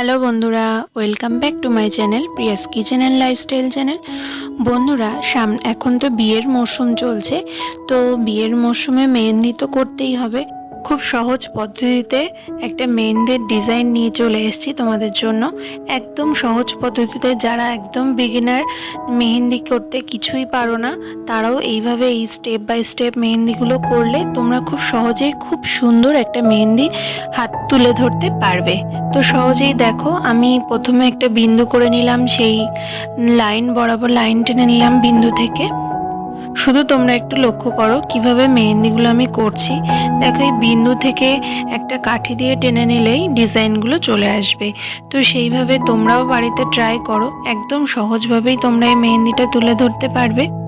Hello বন্ধুরা, welcome back to my channel Priya's kitchen and lifestyle channel. বন্ধুরা, সাম, এখন তো বিয়ের মরশুম চলছে, তো বিয়ের মরশুমে মেহেন্দি তো করতেই হবে। খুব সহজ পদ্ধতিতে একটা মেহেন্দির ডিজাইন নিয়ে চলে এসেছি তোমাদের জন্য। একদম সহজ পদ্ধতিতে যারা একদম বিগিনার মেহেন্দি করতে কিছুই পারো না, তারাও এইভাবে এই স্টেপ বাই স্টেপ মেহেন্দিগুলো করলে তোমরা খুব সহজেই খুব সুন্দর একটা মেহেন্দি হাত তুলে ধরতে পারবে। তো সহজেই দেখো, আমি প্রথমে একটা বিন্দু করে নিলাম, সেই লাইন বরাবর লাইন টেনে নিলাম বিন্দু থেকে। শুধু তোমরা একটু লক্ষ্য করো কীভাবে মেহেন্দিগুলো আমি করছি। দেখো, এই বিন্দু থেকে একটা কাঠি দিয়ে টেনে নিলেই ডিজাইনগুলো চলে আসবে। তো সেইভাবে তোমরাও বাড়িতে ট্রাই করো। একদম সহজভাবেই তোমরা এই মেহেন্দিটা তুলে ধরতে পারবে।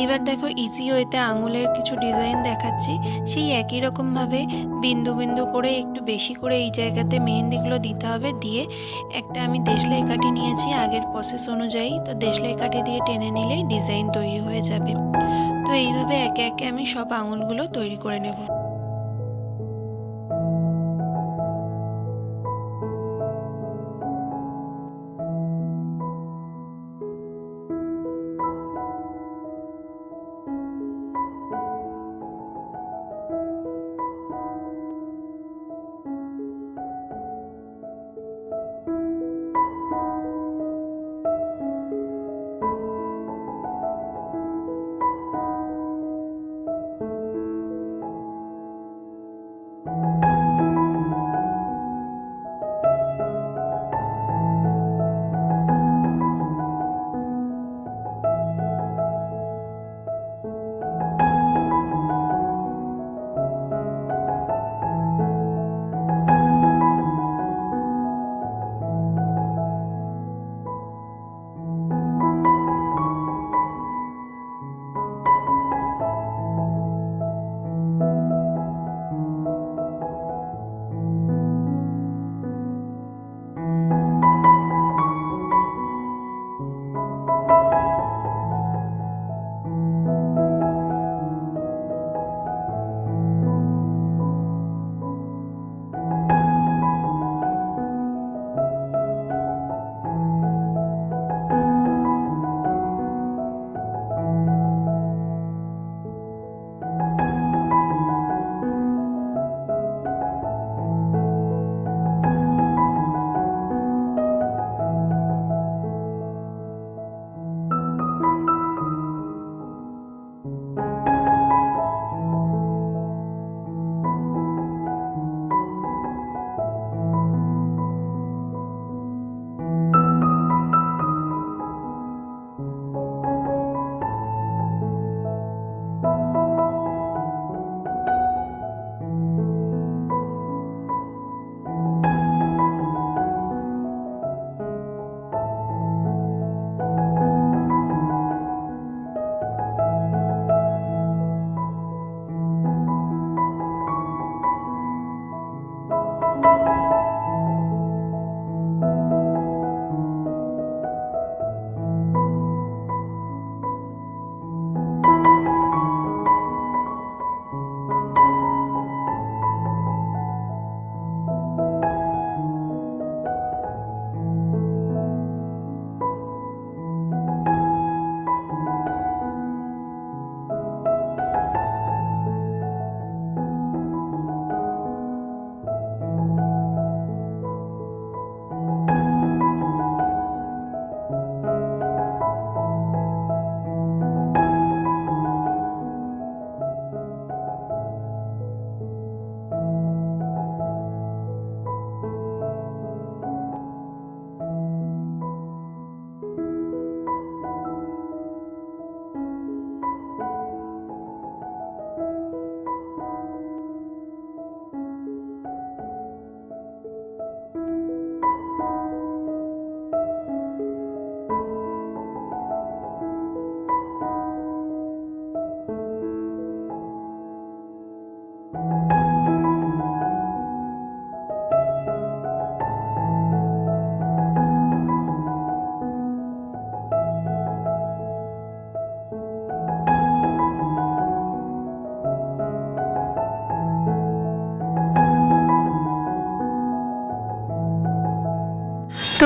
এইবার দেখো ইজি ওয়েতে আঙুলের কিছু ডিজাইন দেখাচ্ছি। সেই একই রকমভাবে বিন্দু বিন্দু করে একটু বেশি করে এই জায়গাতে মেহেন্দিগুলো দিতে হবে। দিয়ে একটা আমি দেশলাই কাঠি নিয়েছি আগের প্রসেস অনুযায়ী। তো দেশলাই কাঠি দিয়ে টেনে নিলেই ডিজাইন তৈরি হয়ে যাবে। তো এইভাবে একে একে আমি সব আঙুলগুলো তৈরি করে নেব।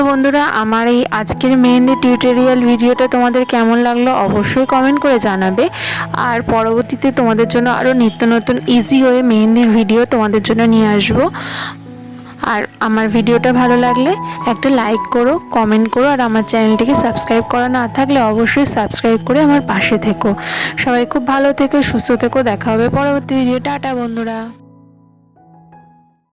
বন্ধুরা, আমার এই আজকের মেহেন্দি টিউটোরিয়াল ভিডিওটা তোমাদের কেমন লাগল অবশ্যই কমেন্ট করে জানাবে। আর পরবর্তীতে তোমাদের জন্য আরও নিত্য নতুন ইজি হয়ে মেহেন্দির ভিডিও তোমাদের জন্য নিয়ে আসব। আর আমার ভিডিওটা ভালো লাগলে একটা লাইক করো কমেন্ট করো, আর আমার চ্যানেলটিকে সাবস্ক্রাইব করা না থাকলে অবশ্যই সাবস্ক্রাইব করে আমার পাশে থেকো। সবাই খুব ভালো থেকো, সুস্থ থেকো, দেখা হবে পরবর্তী ভিডিও টাটা বন্ধুরা।